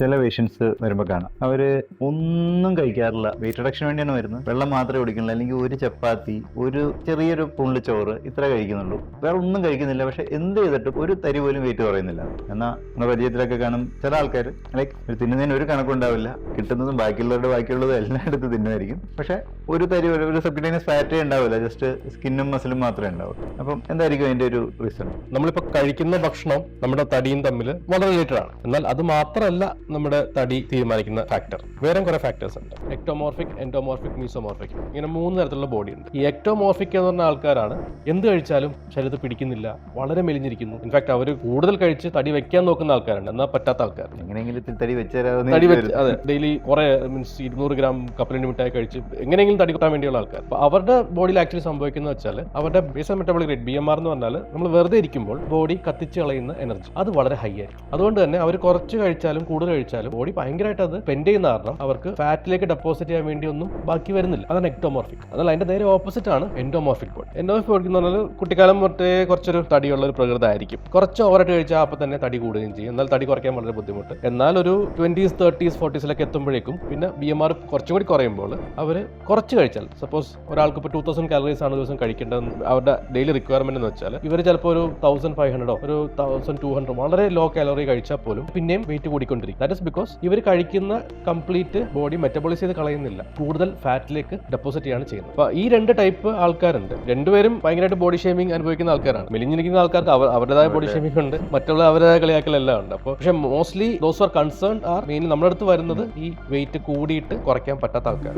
ചില പേഷ്യൻസ് വരുമ്പോൾ കാണാം. അവർ ഒന്നും കഴിക്കാറില്ല. വെയിറ്റ് റിഡക്ഷന് വേണ്ടിയാണ് വരുന്നത്. വെള്ളം മാത്രമേ കുടിക്കുന്നുള്ളൂ. അല്ലെങ്കിൽ ഒരു ചപ്പാത്തി ഒരു ചെറിയൊരു പുള്ളി ചോറ് ഇത്ര കഴിക്കുന്നുള്ളൂ. വേറെ ഒന്നും കഴിക്കുന്നില്ല. പക്ഷെ എന്ത് ചെയ്തിട്ടും ഒരു തരി പോലും വെയിറ്റ് കുറയുന്നില്ല. എന്നാൽ നമ്മുടെ പരിചയത്തിലൊക്കെ കാണും ചില ആൾക്കാർ ലൈക്ക് ഒരു തിന്നുന്നതിന് ഒരു കണക്കുണ്ടാവില്ല. കിട്ടുന്നതും ബാക്കിയുള്ളവരുടെ ബാക്കിയുള്ളതും എല്ലാം എടുത്ത് തിന്നുമായിരിക്കും പക്ഷെ ഒരു തരി ഒരു സബ്ക്യൂട്ടേനിയസ് ഫാറ്റേ ഉണ്ടാവില്ല. ജസ്റ്റ് സ്കിന്നും മസിലും മാത്രമേ ഉണ്ടാവുള്ളൂ. അപ്പം എന്തായിരിക്കും അതിന്റെ ഒരു റീസൺ നമ്മളിപ്പോൾ കഴിക്കുന്ന ഭക്ഷണം നമ്മുടെ തടിയും തമ്മിൽ വളരെ റിലേറ്റഡ് ആണ്. എന്നാൽ അത് മാത്രമല്ല നമ്മുടെ തടി തീരുമാനിക്കുന്ന ഫാക്ടർ വേറെ കുറെ ഫാക്ടേഴ്സ് ഉണ്ട്. എക്ടോമോർഫിക് എൻഡോമോർഫിക് മീസോമോർഫിക് ഇങ്ങനെ മൂന്ന് തരത്തിലുള്ള ബോഡി ഉണ്ട്. ഈ എക്ടോമോർഫിക് എന്ന് പറഞ്ഞ ആൾക്കാരാണ് എന്ത് കഴിച്ചാലും ശരീരത്തിൽ പിടിക്കുന്നില്ല വളരെ മെലിഞ്ഞിരിക്കുന്നു. ഇൻഫാക്ട് അവർ കൂടുതൽ കഴിച്ച് തടി വെക്കാൻ നോക്കുന്ന ആൾക്കാരുണ്ട്. എന്നാൽ പറ്റാത്ത ആൾക്കാർ. എങ്ങനെയെങ്കിലും തടി തടി വെച്ച് അതെ ഡെയിലി കുറെ മീൻസ് ഇരുന്നൂറ് ഗ്രാം കപ്പലിന്റെ മിഠായി കഴിച്ച് എങ്ങനെയെങ്കിലും തടി കൂട്ടാൻ വേണ്ടിയുള്ള ആൾക്കാർ. അപ്പോൾ അവരുടെ ബോഡിയിൽ ആക്ച്വലി സംഭവിക്കുന്നത് വെച്ചാൽ അവരുടെ base metabolic rate B M R എന്ന് പറഞ്ഞാൽ നമ്മൾ വെറുതെ ഇരിക്കുമ്പോൾ ബോഡി കത്തിച്ച് കളയുന്ന എനർജി അത് വളരെ ഹൈ ആയിരിക്കും. അതുകൊണ്ട് തന്നെ അവർ കുറച്ച് കഴിച്ചാലും കൂടുതൽ കഴിച്ചാലും ബോഡി ഭയങ്കരമായിട്ട് അത് സ്പെൻഡ് ചെയ്യുന്ന കാരണം അവർക്ക് ഫാറ്റിലേക്ക് ഡെപ്പോസിറ്റ് ചെയ്യാൻ വേണ്ടി ഒന്നും ബാക്കി വരുന്നില്ല. അതാണ് എക്ടോമോർഫിക് എന്നാൽ അതിന്റെ നേരെ ഓപ്പോസിറ്റ് ആണ് എൻഡോമോർഫിക് ബോഡി എൻഡോമോർഫിക് ബോഡി എന്ന് പറഞ്ഞാൽ കുട്ടിക്കാലം മറ്റേ കുറച്ചൊരു തടിയുള്ള ഒരു പ്രകൃതി ആയിരിക്കും കുറച്ച് ഓവറായിട്ട് കഴിച്ചാൽ അപ്പോൾ തന്നെ തടി കൂടുകയും ചെയ്യും. എന്നാൽ തടി കുറയ്ക്കാൻ വളരെ ബുദ്ധിമുട്ട്. എന്നാൽ ഒരു ട്വന്റീസ് തേർട്ടീസ് ഫോർട്ടീസിലൊക്കെ എത്തുമ്പോഴേക്കും പിന്നെ ബി എം ആർ കുറച്ചും കൂടി കുറയുമ്പോൾ അവർ കുറച്ച് കഴിച്ചാൽ സപ്പോസ് ഒരാൾക്ക് ഇപ്പോൾ ടൂ തൗസൻഡ് കാലറീസ് ആണ് ദിവസം കഴിക്കേണ്ടത് അവരുടെ ഡെയിലി റിക്വയർമെന്റ് എന്ന് വെച്ചാൽ ഇവർ ചിലപ്പോൾ ഒരു തൗസൻഡ് ഫൈവ് ഹൺഡ്രഡോ ഒരു തൗസൻഡ് ടു ഹൺഡ്രഡ് വളരെ ലോ കാലറി കഴിച്ചാൽ പോലും പിന്നെയും വെയിറ്റ് കൂടിക്കൊണ്ടിരിക്കും. ദാറ്റ് ഇസ് ബിക്കോസ് ഇവർ കഴിക്കുന്ന കംപ്ലീറ്റ് ബോഡി മെറ്റബോളൈസ് ചെയ്ത് കളയുന്നില്ല. കൂടുതൽ ഫാറ്റിലേക്ക് ഡെപ്പോസിറ്റ് ചെയ്യാണ് ചെയ്യുന്നത്. അപ്പോൾ ഈ രണ്ട് ടൈപ്പ് ആൾക്കാരുണ്ട്. രണ്ടുപേരും ഭയങ്കരമായിട്ട് ബോഡി ഷേമിംഗ് അനുഭവിക്കുന്ന ആൾക്കാരാണ്. മെലിഞ്ഞിരിക്കുന്ന ആൾക്കാർക്ക് അവർ അവരുടേതായ ബോഡി ഷേമിംഗ് ഉണ്ട്. മറ്റുള്ള അവരുടേതായ കളിയാക്കലെല്ലാം ഉണ്ട്. അപ്പോൾ പക്ഷേ mostly those are concern are main നമ്മുടെ അടുത്ത് വരുന്നത് ഈ വെയിറ്റ് കൂടിയിട്ട് കുറയ്ക്കാൻ പറ്റാത്ത ആൾക്കാർ